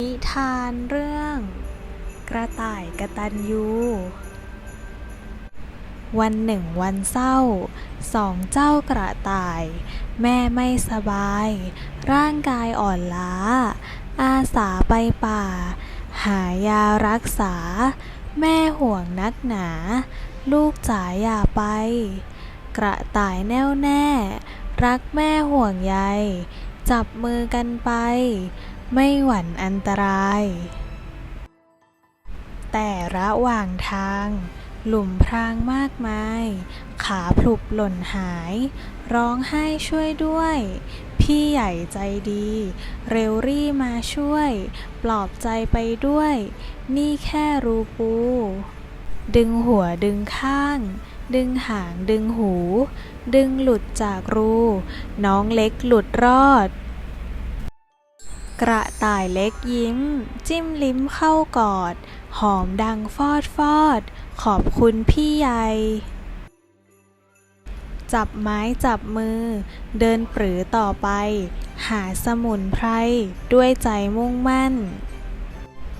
นิทานเรื่อง กระต่ายกระตัญญูวันหนึ่งวันเศร้า สองเจ้ากระต่าย แม่ไม่สบาย ร่างกายอ่อนล้า อาสาไปป่า หายารักษา แม่ห่วงนักหนา ลูกจ๋าอย่าไป กระต่ายแน่วแน่ รักแม่ห่วงใยจับมือกันไป ไม่หวั่นอันตราย แต่ระหว่างทาง หลุมพรางมากมาย ขาพลุบหล่นหาย ร้องไห้ช่วยด้วย พี่ใหญ่ใจดี เร็วรี่มาช่วย ปลอบใจไปด้วย นี่แค่รูปู ดึงหัวดึงข้าง ดึงหางดึงหู ดึงหลุดจากรู น้องเล็กหลุดรอด กระต่ายเล็กยิ้ม จิ้มลิ้มเข้ากอด หอมดังฟอดฟอด ขอบคุณพี่ใหญ่จับไม้จับมือ เดินปรือต่อไป หาสมุนไพรด้วยใจมุ่งมั่น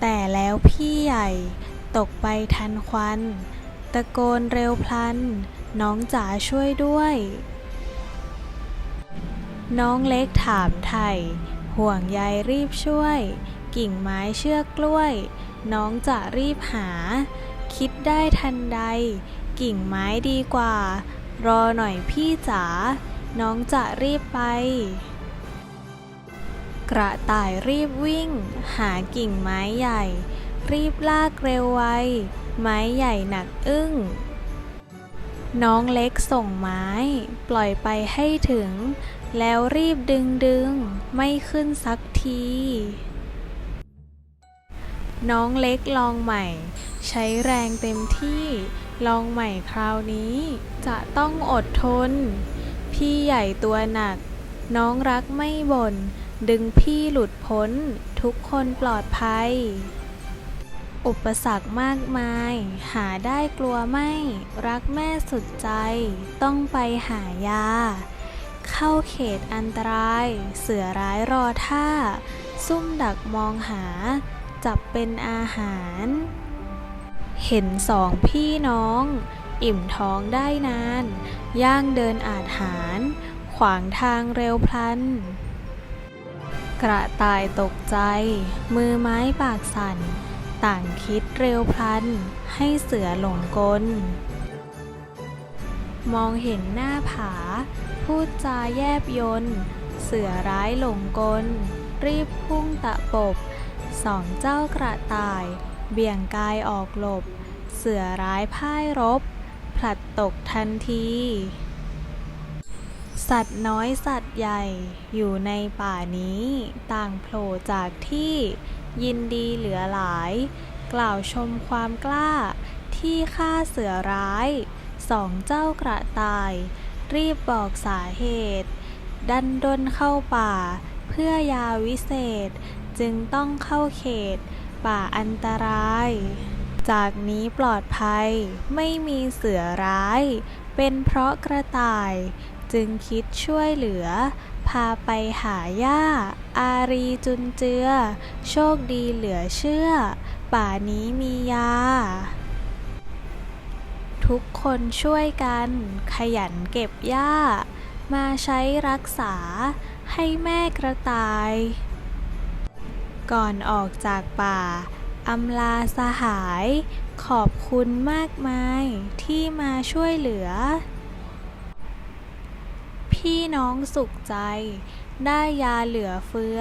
แต่แล้วพี่ใหญ่ ตกไปทันควัน ตะโกนเร็วพลัน น้องจ๋าช่วยด้วย น้องเล็กถามไถ่ ห่วงใยรีบช่วย กิ่งไม้เชือกกล้วย น้องจะรีบหา คิดได้ทันใด กิ่งไม้ดีกว่า รอหน่อยพี่จ๋าน้องจะรีบไป กระต่ายรีบวิ่ง หากิ่งไม้ใหญ่ รีบลากเร็วไว ไม้ใหญ่หนักอึ้ง น้องเล็กส่งไม้ ปล่อยไปให้ถึง แล้วรีบดึงดึง ไม่ขึ้นสักที น้องเล็กลองใหม่ ใช้แรงเต็มที่ ลองใหม่คราวนี้ จะต้องอดทน พี่ใหญ่ตัวหนัก น้องรักไม่บ่น ดึงพี่หลุดพ้น ทุกคนปลอดภัย อุปสรรคมากมาย หาได้กลัวไม่ รักแม่สุดใจ ต้องไปหายา เข้าเขตอันตราย เสือร้ายรอท่า ซุ่มดักมองหา จับเป็นอาหาร เห็นสองพี่น้อง อิ่มท้องได้นาน ย่างเดินอาจหาร ขวางทางเร็วพลัน กระต่ายตกใจ มือไม้ปากสั่น ต่างคิดเร็วพลัน ให้เสือหลงกล มองเห็นหน้าผา พูดจาแยบยนเสือร้ายหลงกล รีบพุ่งตะปบ สองเจ้ากระต่าย เบี่ยงกายออกหลบ เสือร้ายพ่ายรบ ผลัดตกทันที สัตว์น้อยสัตว์ใหญ่อยู่ในป่านี้ต่างโผล่จากที่ยินดีเหลือหลาย กล่าวชมความกล้าที่ฆ่าเสือร้าย สองเจ้ากระต่าย รีบบอกสาเหตุ ดันดนเข้าป่า เพื่อยาวิเศษ จึงต้องเข้าเขต ป่าอันตราย จากนี้ปลอดภัยไม่มีเสือร้าย เป็นเพราะกระต่าย จึงคิดช่วยเหลือ พาไปหาย่า อารีจุนเจือ โชคดีเหลือเชื่อ ป่านี้มียา ทุกคนช่วยกัน ขยันเก็บหญ้า มาใช้รักษาให้แม่กระต่าย ก่อนออกจากป่าอำลาสหาย ขอบคุณมากมายที่มาช่วยเหลือ พี่น้องสุขใจ ได้ยาเหลือเฟือ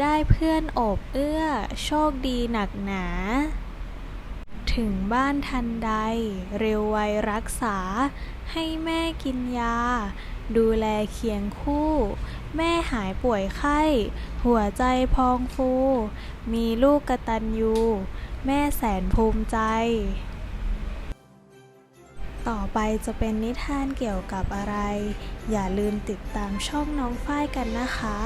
ได้เพื่อนโอบเอื้อ โชคดีหนักหนา ถึงบ้านทันใด เร็วไวรักษา ให้แม่กินยา ดูแลเคียงคู่ แม่หายป่วยไข้ หัวใจพองฟู มีลูกกระตัญญูแม่แสนภูมิใจ ต่อไปจะเป็นนิทานเกี่ยวกับอะไร อย่าลืมติดตามช่องน้องฝ้ายกันนะคะ